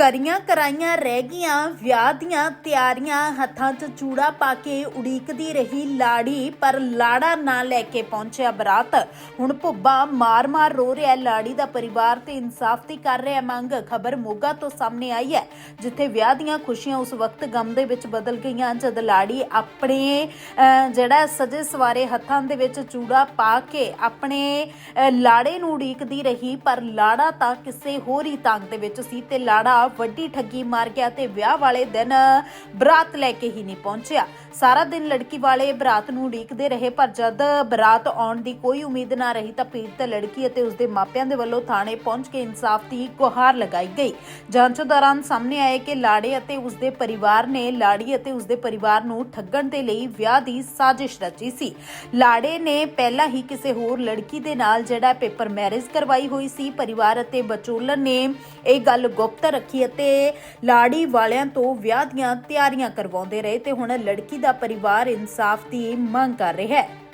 ਕਰੀਆਂ ਕਰਾਈਆਂ ਰਹਿ ਗਈਆਂ, ਵਿਆਹ ਦੀਆਂ ਤਿਆਰੀਆਂ, ਹੱਥਾਂ 'ਚ ਚੂੜਾ ਪਾ ਕੇ ਉਡੀਕਦੀ ਰਹੀ ਲਾੜੀ, ਪਰ ਲਾੜਾ ਨਾ ਲੈ ਕੇ ਪਹੁੰਚਿਆ ਬਰਾਤ। ਹੁਣ ਭੁੱਬਾ ਮਾਰ-ਮਾਰ ਰੋ ਰਿਹਾ, ਲਾੜੀ ਦਾ ਪਰਿਵਾਰ ਤੇ ਇਨਸਾਫ ਦੀ ਕਰ ਰਿਹਾ ਮੰਗ। ਖਬਰ ਮੋਗਾ ਤੋਂ ਸਾਹਮਣੇ ਆਈ ਹੈ, ਜਿੱਥੇ ਵਿਆਹ ਦੀਆਂ ਖੁਸ਼ੀਆਂ ਉਸ ਵਕਤ ਗਮ ਦੇ ਵਿੱਚ ਬਦਲ ਗਈਆਂ, ਜਦ ਲਾੜੀ ਆਪਣੇ ਜਿਹੜਾ ਸਜੇ ਸਵਾਰੇ ਹੱਥਾਂ ਦੇ ਵਿੱਚ ਚੂੜਾ ਪਾ ਕੇ ਆਪਣੇ ਲਾੜੇ ਨੂੰ ਉਡੀਕਦੀ ਰਹੀ, ਪਰ ਲਾੜਾ ਤਾਂ ਕਿਸੇ ਹੋਰ ਹੀ ਤੰਗ ਦੇ ਵਿੱਚ ਸੀ ਤੇ ਲਾੜਾ ਵੱਡੀ ਠੱਗੀ ਮਾਰ ਗਿਆ ਤੇ ਵਿਆਹ ਵਾਲੇ ਦਿਨ ਬਰਾਤ ਲੈ ਕੇ ਹੀ ਨਹੀਂ ਪਹੁੰਚਿਆ। ਸਾਰਾ ਦਿਨ ਲੜਕੀ ਵਾਲੇ ਬਰਾਤ ਨੂੰ ਉਡੀਕਦੇ ਰਹੇ, ਪਰ ਜਦ ਬਰਾਤ ਆਉਣ ਦੀ ਕੋਈ ਉਮੀਦ ਨਾ ਰਹੀ ਤਾਂ ਪੀੜਤ ਲੜਕੀ ਅਤੇ ਉਸਦੇ ਮਾਪਿਆਂ ਦੇ ਵੱਲੋਂ ਥਾਣੇ ਪਹੁੰਚ ਕੇ ਇਨਸਾਫ ਦੀ ਗੁਹਾਰ ਲਗਾਈ ਗਈ। ਜਾਂਚ ਦੌਰਾਨ ਸਾਹਮਣੇ ਆਏ ਕਿ ਲਾੜੇ ਅਤੇ ਉਸਦੇ ਪਰਿਵਾਰ ਨੇ ਲਾੜੀ ਅਤੇ ਉਸਦੇ ਪਰਿਵਾਰ ਨੂੰ ਠੱਗਣ ਦੇ ਲਈ ਵਿਆਹ ਦੀ ਸਾਜ਼ਿਸ਼ ਰਚੀ ਸੀ। ਲਾੜੇ ਨੇ ਪਹਿਲਾਂ ਹੀ ਕਿਸੇ ਹੋਰ ਲੜਕੀ ਦੇ ਨਾਲ ਜਿਹੜਾ ਪੇਪਰ ਮੈਰਿਜ ਕਰਵਾਈ ਹੋਈ ਸੀ, ਪਰਿਵਾਰ ਅਤੇ ਬਚੋਲਨ ਨੇ ਇਹ ਗੱਲ ਗੁਪਤ ਰੱਖੀ ਅਤੇ ਲਾੜੀ ਵਾਲਿਆਂ ਤੋਂ ਵਿਆਹ ਦੀਆਂ ਤਿਆਰੀਆਂ ਕਰਵਾਉਂਦੇ ਰਹੇ ਤੇ ਹੁਣ ਲੜਕੀ ਦਾ ਪਰਿਵਾਰ ਇਨਸਾਫ ਦੀ ਮੰਗ ਕਰ ਰਿਹਾ ਹੈ।